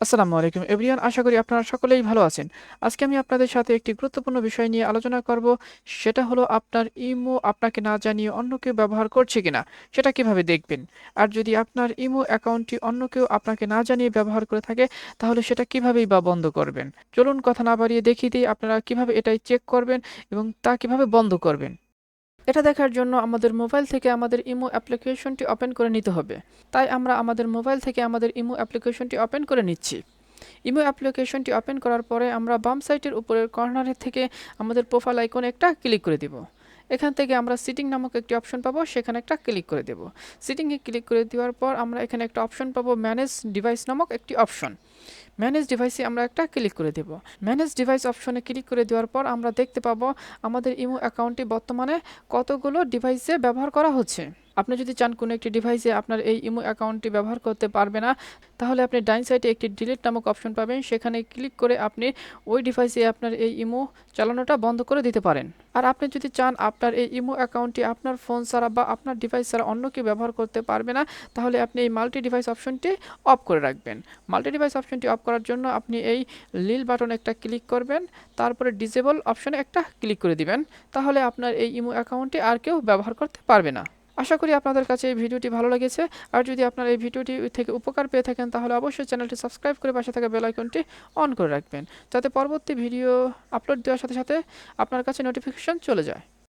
আসসালামু আলাইকুম। এভরিয়ান আশা করি আপনারা সকলেই ভালো আছেন। আজকে আমি আপনাদের সাথে একটি গুরুত্বপূর্ণ বিষয় নিয়ে আলোচনা করব। সেটা হলো আপনার ইমো আপনাকে না জানিয়ে অন্য কেউ ব্যবহার করছে কিনা, সেটা কীভাবে দেখবেন? আর যদি আপনার ইমো অ্যাকাউন্টটি অন্য কেউ আপনাকে না জানিয়ে ব্যবহার করে থাকে, তাহলে সেটা কিভাবেই বা বন্ধ করবেন? চলুন কথা না বাড়িয়ে দেখিয়ে দিই আপনারা কীভাবে এটাই চেক করবেন এবং তা কীভাবে বন্ধ করবেন। এটা দেখার জন্য আমাদের মোবাইল থেকে আমাদের ইমো অ্যাপ্লিকেশনটি ওপেন করে নিতে হবে। তাই আমরা আমাদের মোবাইল থেকে আমাদের ইমো অ্যাপ্লিকেশনটি ওপেন করে নিচ্ছি। ইমো অ্যাপ্লিকেশনটি ওপেন করার পরে আমরা বাম সাইটের উপরের কর্নারের থেকে আমাদের প্রোফাইল আইকনে একটা ক্লিক করে দিব। এখান থেকে আমরা সিটিং নামক একটি অপশন পাবো, সেখানে একটা ক্লিক করে দেবো। সিটিংয়ে ক্লিক করে দেওয়ার পর আমরা এখানে একটা অপশন পাবো ম্যানেজ ডিভাইস নামক একটি অপশন ম্যানেজ ডিভাইসে আমরা একটা ক্লিক করে দেবো। ম্যানেজ ডিভাইস অপশনে ক্লিক করে দেওয়ার পর আমরা দেখতে পাবো, আমাদের ইমো অ্যাকাউন্টটি বর্তমানে কতগুলো ডিভাইসে ব্যবহার করা হচ্ছে। আপনি যদি চান কোনো একটি ডিভাইসে আপনার এই ইমো অ্যাকাউন্টটি ব্যবহার করতে পারবে না, তাহলে আপনি ডাইন সাইডে একটি ডিলিট নামক অপশন পাবেন। সেখানে ক্লিক করে আপনি ওই ডিভাইসে আপনার এই ইমো চালানোটা বন্ধ করে দিতে পারেন। আর আপনি যদি চান আপনার এই ইমো অ্যাকাউন্টটি আপনার ফোন ছাড়া বা আপনার ডিভাইস ছাড়া অন্য কেউ ব্যবহার করতে পারবে না, তাহলে আপনি এই মাল্টি ডিভাইস অপশনটি অফ করে রাখবেন। মাল্টি ডিভাইস অপশনটি অফ করার জন্য আপনি এই লিল বাটন একটা ক্লিক করবেন, তারপরে ডিসেবল অপশনে একটা ক্লিক করে দিবেন। তাহলে আপনার এই ইমো অ্যাকাউন্টটি আর কেউ ব্যবহার করতে পারবে না। আশা করি আপনাদের কাছে এই ভিডিওটি ভালো লেগেছে। আর যদি আপনারা এই ভিডিওটি থেকে উপকার পেয়ে থাকেন, তাহলে অবশ্যই চ্যানেলটি সাবস্ক্রাইব করে পাশে থাকা বেল আইকনটি অন করে রাখবেন। যাতে পরবর্তী ভিডিও আপলোড দেওয়ার সাথে সাথে আপনার কাছে নোটিফিকেশন চলে যায়।